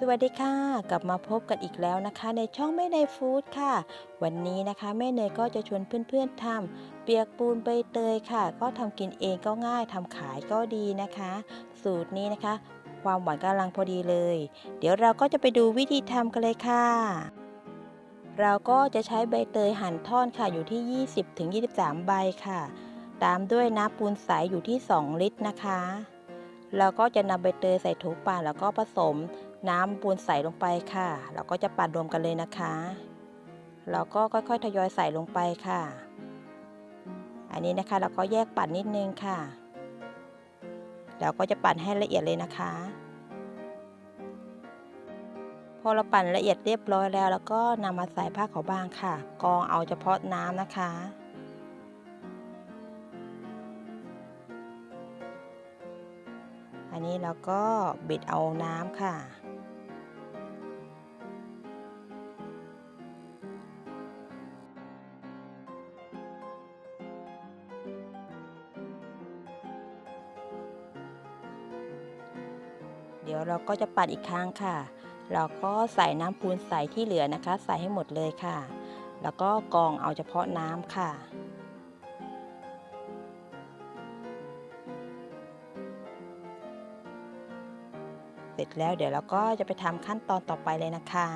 สวัสดีค่ะ กลับมาพบกันอีกแล้วนะคะ ในช่องแม่เนยฟู้ดค่ะ วันนี้นะคะแม่เนยก็จะชวนเพื่อนๆทำเปียกปูนใบเตยค่ะ ก็ทำกินเองก็ง่ายทำขายก็ดีนะคะ สูตรนี้นะคะ ความหวานกำลังพอดีเลย เดี๋ยวเราก็จะไปดูวิธีทำกันเลยค่ะ เราก็จะใช้ใบเตยหั่นท่อนค่ะอยู่ที่ 20-23 ใบค่ะ ตามด้วยน้ำปูนใสอยู่ที่ 2 ลิตรนะคะ เราก็จะนำใบเตยใส่ถุงป่านแล้วก็ผสม น้ำปูนใส่ลงไปค่ะ เราก็จะปั่นรวมกันเลยนะคะ เราก็ค่อยๆทยอยใส่ลงไปค่ะ อันนี้นะคะเราก็แยกปั่นนิดนึงค่ะเราก็จะปั่นให้ละเอียดเลยนะคะ พอเราปั่นละเอียดเรียบร้อยแล้ว แล้วก็นำมาใส่ผ้าขาวบางค่ะ กองเอาเฉพาะน้ำนะคะ อันนี้เราก็บิดเอาน้ำค่ะ เดี๋ยวเราก็จะปัดอีกครั้งค่ะ เราก็ใส่น้ำปูนใส่ที่เหลือนะคะ ใส่ให้หมดเลยค่ะ แล้วก็กรองเอาเฉพาะน้ำค่ะเสร็จแล้วเดี๋ยวเราก็จะไปทำขั้นตอนต่อไปเลยนะคะ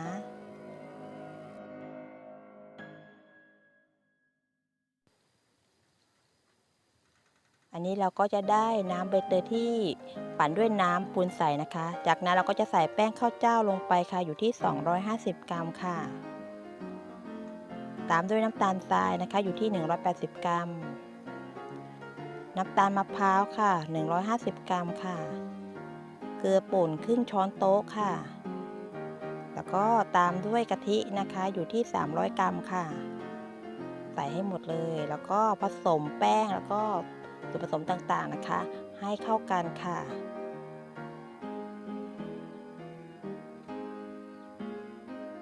อันนี้เราก็จะได้น้ำใบเตยที่ปั่นด้วยน้ำปูนใสนะคะ จากนั้นเราก็จะใส่แป้งข้าวเจ้าลงไปค่ะอยู่ที่ 250 กรัมค่ะ ตามด้วยน้ำตาลทรายนะคะอยู่ที่ 180 กรัม น้ำตาลมะพร้าวค่ะ 150 กรัมค่ะ เกลือป่นครึ่งช้อนโต๊ะค่ะ แล้วก็ตามด้วยกะทินะคะอยู่ที่ 300 กรัมค่ะ ใส่ให้หมดเลย แล้วก็ผสมแป้งแล้วก็ ส่วนผสมต่างๆนะคะ ให้เข้ากันค่ะ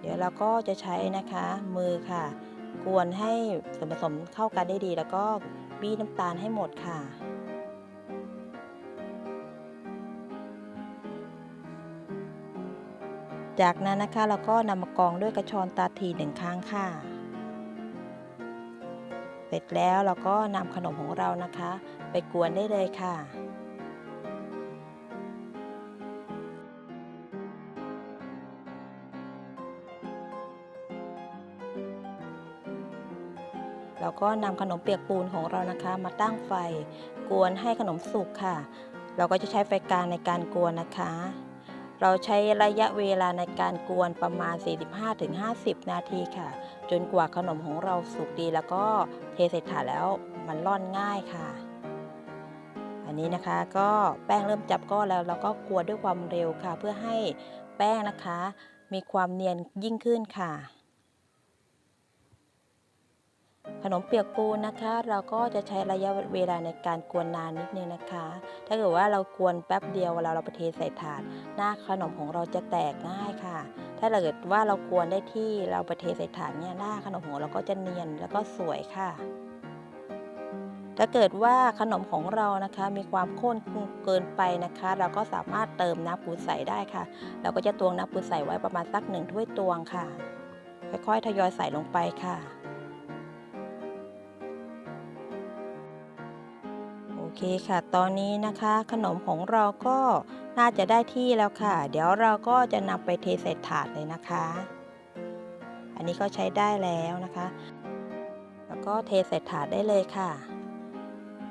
เดี๋ยวเราก็จะใช้นะคะมือค่ะ กวนให้ส่วนผสมเข้ากันได้ดี แล้วก็บี้น้ำตาลให้หมดค่ะจากนั้นนะคะเราก็นำมากรองด้วยกระชอนตาทีหนึ่งครั้งค่ะ เสร็จแล้วเราก็นำขนมของเรานะคะ ไปกวนได้เลยค่ะเราก็นำขนมเปียกปูนของเรานะคะ มาตั้งไฟ กวนให้ขนมสุกค่ะ เราก็จะใช้ไฟกลางในการกวนนะคะ เราใช้ระยะเวลาในการกวนประมาณ 45-50 นาทีค่ะ จนกว่าขนมของเราสุกดีแล้วก็เทใส่ถาดแล้วมันร่อนง่ายค่ะ อันนี้นะคะก็แป้งเริ่มจับก้อนแล้วเราก็กวนด้วยความเร็วค่ะ เพื่อให้แป้งนะคะ มีความเนียนยิ่งขึ้นค่ะ ขนมเปียกปูนนะคะ เราก็จะใช้ระยะเวลาในการกวนนานนิดนึงนะคะ ถ้าเกิดว่าเรากวนแป๊บเดียวเวลาเราไปเทใส่ถาด หน้าขนมของเราจะแตกง่ายค่ะ ถ้าเกิดว่าเรากวนได้ที่เราไปเทใส่ถาดเนี่ยหน้าขนมของเราก็จะเนียนแล้วก็สวยค่ะถ้าเกิดว่าขนมของเรานะคะมีความข้นเกินไปนะคะ เราก็สามารถเติมน้ำปูใส่ได้ค่ะ เราก็จะตวงน้ำปูใส่ไว้ประมาณสักหนึ่งถ้วยตวงค่ะ ค่อยๆทยอยใส่ลงไปค่ะ เคค่ะ ตอนนี้นะคะ ขนมของเราก็น่าจะได้ที่แล้วค่ะ เดี๋ยวเราก็จะนำไปเทใส่ถาดเลยนะคะ อันนี้ก็ใช้ได้แล้วนะคะ แล้วก็เทใส่ถาดได้เลยค่ะ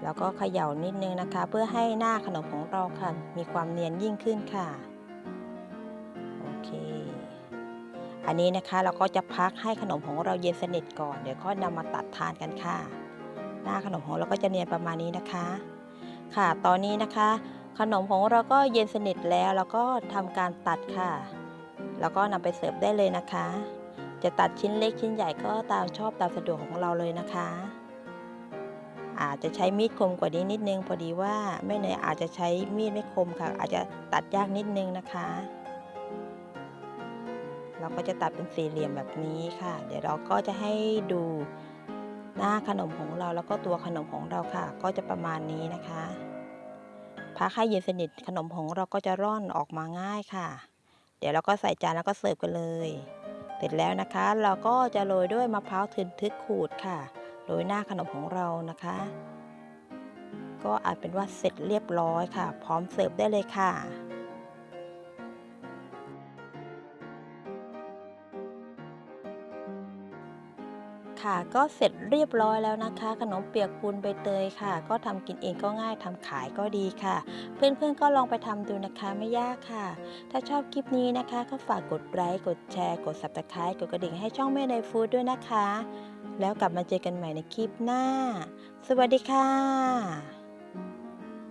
แล้วก็เขย่านิดนึงนะคะ เพื่อให้หน้าขนมของเราค่ะ มีความเนียนยิ่งขึ้นค่ะ โอเคอันนี้นะคะเราก็จะพักให้ขนมของเราเย็นสนิทก่อน เดี๋ยวค่อยนำมาตัดทานกันค่ะ หน้าขนมของเราก็จะเนียนประมาณนี้นะคะ ค่ะ ตอนนี้นะคะ ขนมของเราก็เย็นสนิทแล้วแล้วก็ทำการตัดค่ะ แล้วก็นำไปเสิร์ฟได้เลยนะคะ จะตัดชิ้นเล็กชิ้นใหญ่ก็ตามชอบตามสะดวกของเราเลยนะคะอาจจะใช้มีดคมกว่านี้นิดนึง พอดีว่าแม่เนยอาจจะใช้มีดไม่คมค่ะ อาจจะตัดยากนิดนึงนะคะ เราก็จะตัดเป็นสี่เหลี่ยมแบบนี้ค่ะ เดี๋ยวเราก็จะให้ดู หน้าขนมของเราแล้วก็ตัวขนมของเราค่ะ ก็จะประมาณนี้นะคะพักให้เย็นสนิทขนมของเราก็จะร่อนออกมาง่ายค่ะ เดี๋ยวเราก็ใส่จานแล้วก็เสิร์ฟกันเลย เสร็จแล้วนะคะ เราก็จะโรยด้วยมะพร้าวทึนทึกขูดค่ะโรยหน้าขนมของเรานะคะ ก็อาจเป็นว่าเสร็จเรียบร้อยค่ะ พร้อมเสิร์ฟได้เลยค่ะ ค่ะ ก็เสร็จเรียบร้อยแล้วนะคะ ขนมเปียกปูนใบเตยค่ะ ก็ทำกินเองก็ง่ายทำขายก็ดีค่ะ เพื่อนๆก็ลองไปทำดูนะคะไม่ยากค่ะ ถ้าชอบคลิปนี้นะคะก็ฝากกดไลค์กดแชร์ กด subscribe กดกระดิ่งให้ช่องแม่ในฟู้ดด้วยนะคะ แล้วกลับมาเจอกันใหม่ในคลิปหน้า สวัสดีค่ะ